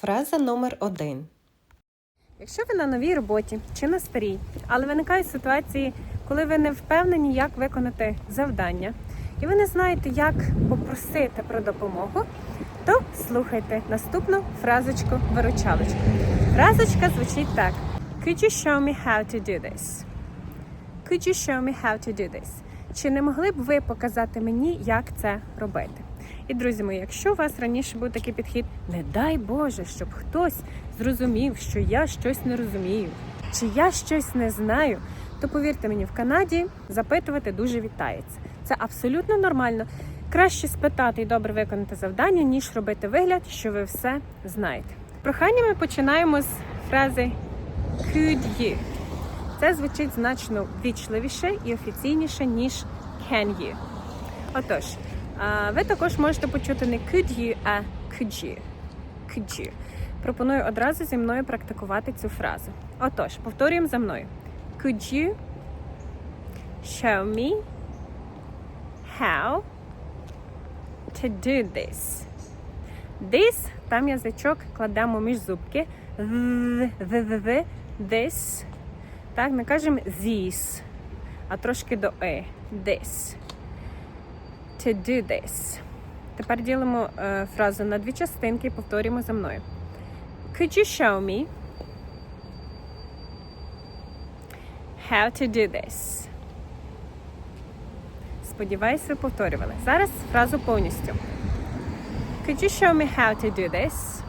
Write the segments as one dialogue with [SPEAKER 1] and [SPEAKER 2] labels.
[SPEAKER 1] Фраза номер один.
[SPEAKER 2] Якщо ви на новій роботі чи на старій, але виникають ситуації, коли ви не впевнені, як виконати завдання, і ви не знаєте, як попросити про допомогу, то слухайте наступну фразочку виручалочку. Фразочка звучить так: Could you show me how to do this? Could you show me how to do this? Чи не могли б ви показати мені, як це робити? І друзі мої, якщо у вас раніше був такий підхід, не дай Боже, щоб хтось зрозумів, що я щось не розумію, чи я щось не знаю, то повірте мені, в Канаді запитувати дуже вітається. Це абсолютно нормально. Краще спитати і добре виконати завдання, ніж робити вигляд, що ви все знаєте. Прохання ми починаємо з фрази could you. Це звучить значно вічливіше і офіційніше, ніж can you. Отож, ви також можете почути не could you, а could you. Could you. Пропоную одразу зі мною практикувати цю фразу. Отож, повторюємо за мною. Could you show me how to do this? This, там язичок кладемо між зубки. В, this. Так, не кажемо this, а трошки до е. This. To do this. Тепер ділимо е, фразу на дві частинки і повторюємо за мною. Could you show me how to do this? Сподіваюсь, ви повторювали. Зараз фразу повністю. Could you show me how to do this?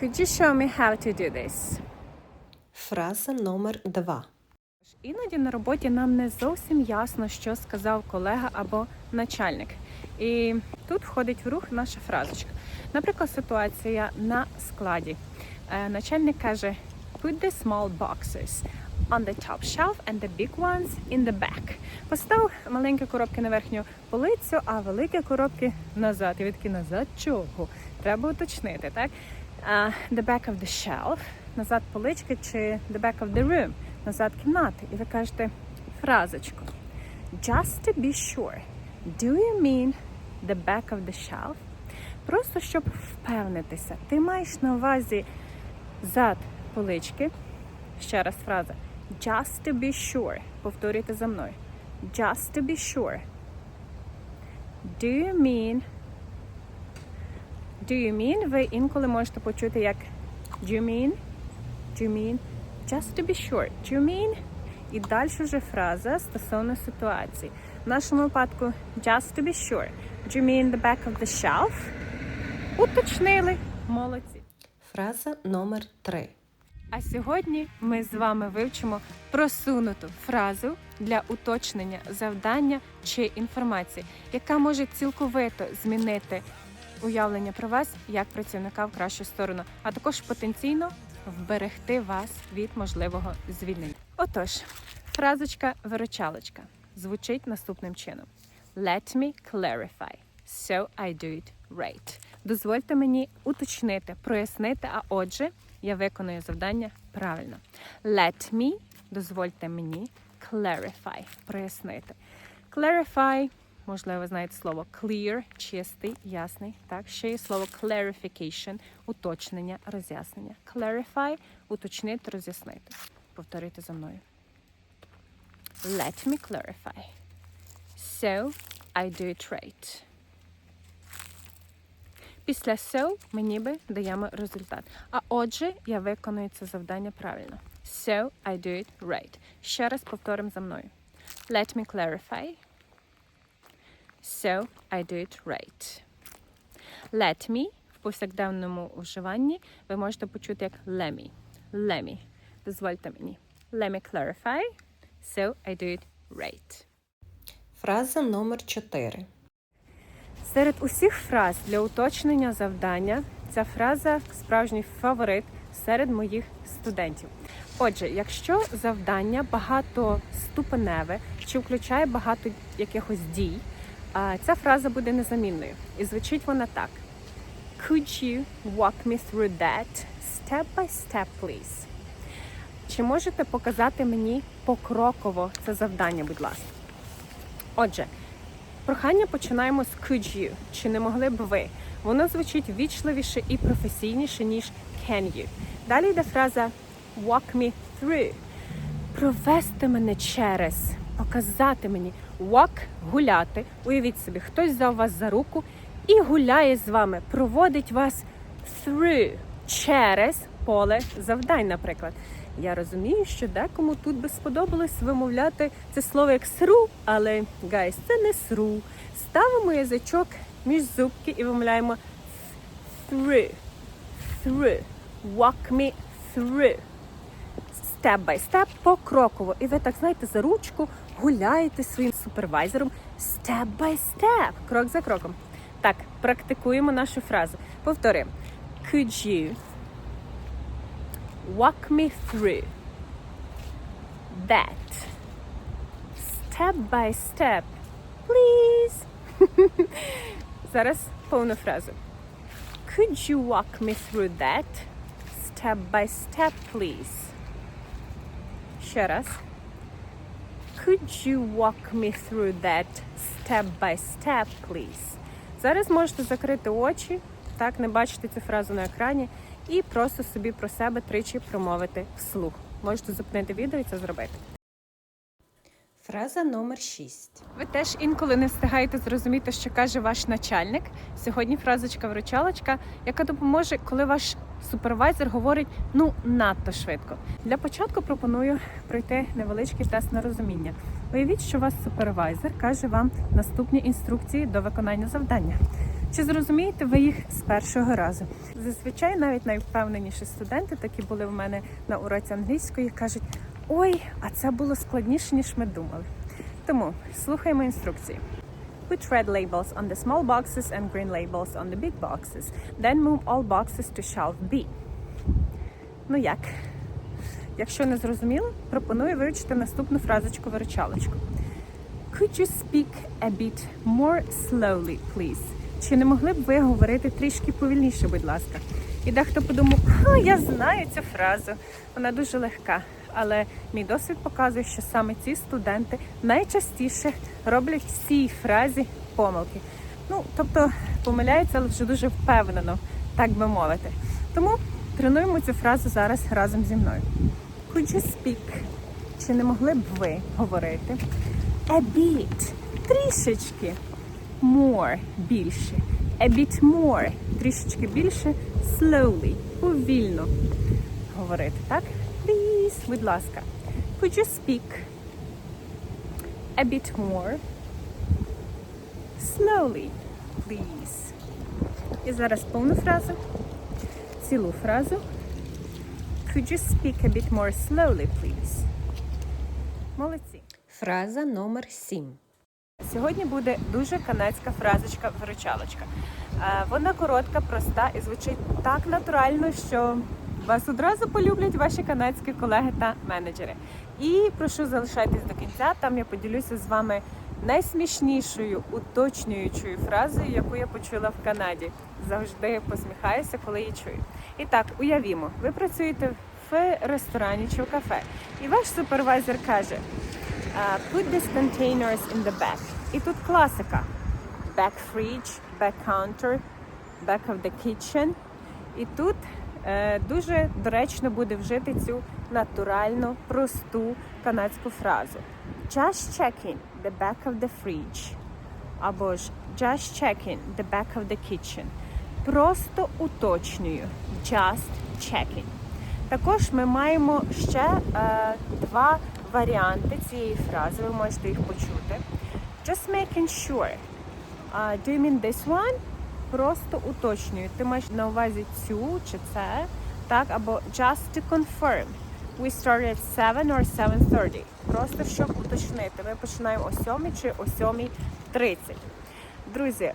[SPEAKER 2] Could you show me how to do this?
[SPEAKER 1] Фраза номер два.
[SPEAKER 2] Іноді на роботі нам не зовсім ясно, що сказав колега або начальник. І тут входить в рух наша фразочка. Наприклад, ситуація на складі. Е, Начальник каже: Put the small boxes on the top shelf and the big ones in the back. Постав маленькі коробки на верхню полицю, а великі коробки назад. І такі назад чого? Треба уточнити, так? А, the back of the shelf, назад полички, чи the back of the room, назад кімнати. І ви кажете фразочку. Just to be sure, do you mean the back of the shelf? Просто щоб впевнитися. Ти маєш на увазі зад полички. Ще раз фраза. Just to be sure. Повторюйте за мною. Just to be sure. Do you mean Do you mean? Ви інколи можете почути як Do you mean? Do you mean? Just to be sure. Do you mean? І далі вже фраза стосовно ситуації. В нашому випадку just to be sure. Do you mean the back of the shelf? Уточнили. Молодці.
[SPEAKER 1] Фраза номер три.
[SPEAKER 2] А сьогодні ми з вами вивчимо просунуту фразу для уточнення завдання чи інформації, яка може цілковито змінити уявлення про вас як працівника в кращу сторону, а також потенційно вберегти вас від можливого звільнення. Отож, фразочка-виручалочка звучить наступним чином: Let me clarify, so I do it right. Дозвольте мені уточнити, прояснити, а отже, я виконую завдання правильно. Let me, дозвольте мені, clarify, прояснити. Clarify, можливо, ви знаєте слово clear, чистий, ясний. Так, ще є слово clarification, уточнення, роз'яснення. Clarify, уточнити, роз'яснити. Повторюйте за мною. Let me clarify. So, I do it right. Після so ми ніби даємо результат. А отже, я виконую це завдання правильно. So, I do it right. Ще раз повторимо за мною. Let me clarify. So, I do it right. Let me в повсякденному вживанні ви можете почути як let me. Let me. Дозвольте мені. Let me clarify. So, I do it right.
[SPEAKER 1] Фраза номер чотири.
[SPEAKER 2] Серед усіх фраз для уточнення завдання ця фраза справжній фаворит серед моїх студентів. Отже, якщо завдання багатоступеневе чи включає багато якихось дій, ця фраза буде незамінною. І звучить вона так: Could you walk me through that step by step, please? Чи можете показати мені покроково це завдання, будь ласка? Отже, Прохання починаємо з could you. Чи не могли б ви? воно звучить вічливіше і професійніше, ніж can you. Далі йде фраза walk me through. Провести мене через, показати мені. Walk – гуляти. Уявіть собі, хтось взяв вас за руку і гуляє з вами, проводить вас through, через поле завдань, наприклад. Я розумію, що декому тут би сподобалось вимовляти це слово як сру, але гайс, це не сру. Ставимо язичок між зубки і вимовляємо through, through, walk me through. Степ бай степ покроково. І ви так знаєте за ручку гуляєте своїм супервайзером степ бай степ, крок за кроком. Так, практикуємо нашу фразу. Повторюємо. Could you walk me through that step by step, please? Зараз повну фразу. Could you walk me through that step by step, please? Ще раз. Could you walk me through that step by step, please? Зараз можете закрити очі, так, не бачити цю фразу на екрані, і просто собі про себе тричі промовити вслух. Можете зупинити відео і це зробити.
[SPEAKER 1] Фраза номер 6.
[SPEAKER 2] Ви теж інколи не встигаєте зрозуміти, що каже ваш начальник. Сьогодні фразочка вручалочка, яка допоможе, коли ваш супервайзер говорить ну надто швидко. Для початку пропоную пройти невеличкий тест на розуміння. Уявіть, що ваш супервайзер каже вам наступні інструкції до виконання завдання. Чи зрозумієте ви їх з першого разу? Зазвичай навіть найвпевненіші студенти, такі були в мене на уроці англійської, кажуть: ой, а це було складніше, ніж ми думали. Тому слухаємо інструкції. Put red labels on the small boxes and green labels on the big boxes. Then move all boxes to shelf B. Ну як? Якщо не зрозуміло, пропоную вивчити наступну фразочку виручалочку. Could you speak a bit more slowly, please? Чи не могли б ви говорити трішки повільніше, будь ласка? І дехто подумав, я знаю цю фразу, вона дуже легка. Але мій досвід показує, що саме ці студенти найчастіше роблять в цій фразі помилки. Ну, тобто помиляються, але вже дуже впевнено, так би мовити. Тому тренуємо цю фразу зараз разом зі мною. Could you speak? Чи не могли б ви говорити? A bit. Трішечки. More. Більше. A bit more. Трішечки більше. Slowly. Повільно. Говорити, так? Будь ласка. Could you speak a bit more? Slowly, please. І зараз повну фразу. Цілу фразу. Could you speak a bit more slowly, please? Молодці.
[SPEAKER 1] Фраза номер 7.
[SPEAKER 2] Сьогодні буде дуже канадська фразочка виручалочка. Е, Вона коротка, проста і звучить так натурально, що вас одразу полюблять ваші канадські колеги та менеджери. І прошу залишайтесь до кінця. Там я поділюся з вами найсмішнішою уточнюючою фразою, яку я почула в Канаді. Завжди посміхаюся, коли її чую. І так, уявімо, ви працюєте в ресторані чи в кафе, і ваш супервайзер каже: put these containers in the back. І тут класика. Back fridge, back counter, back of the kitchen. І тут дуже доречно буде вжити цю натуральну, просту канадську фразу. Just checking the back of the fridge. Або ж just checking the back of the kitchen. Просто уточнюю. Just checking. Також ми маємо ще е, два варіанти цієї фрази. Ви можете їх почути. Just making sure. Uh, do you mean this one? Просто уточнюю. Ти маєш на увазі цю чи це, так? Або just to confirm. We start at 7 or 7.30. Просто щоб уточнити. Ми починаємо о 7 чи о 7.30. Друзі,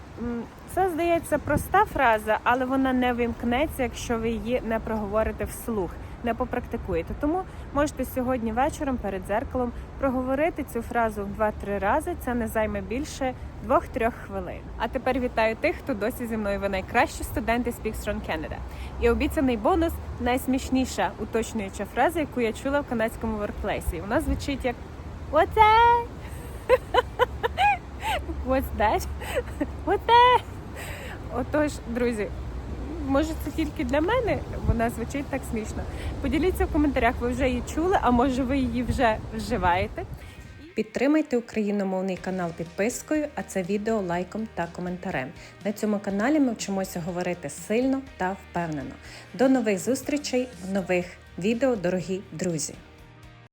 [SPEAKER 2] це здається проста фраза, але вона не вимкнеться, якщо ви її не проговорите вслух, не попрактикуєте. Тому можете сьогодні вечором перед зеркалом проговорити цю фразу 2-3 рази. Це не займе більше 2-3 хвилин. А тепер вітаю тих, хто досі зі мною. Ви найкращі студенти Speak Strong Canada. І обіцяний бонус найсмішніша уточнююча фраза, яку я чула в канадському воркплейсі. Вона звучить як that? What's that? What that?
[SPEAKER 3] Отож, друзі, може це тільки для мене вона звучить так смішно. Поділіться в коментарях, ви вже її чули, а може ви її вже вживаєте.
[SPEAKER 2] Підтримайте україномовний канал підпискою, а це відео лайком та коментарем. На цьому каналі ми вчимося говорити сильно та впевнено. До нових зустрічей в нових відео, дорогі друзі!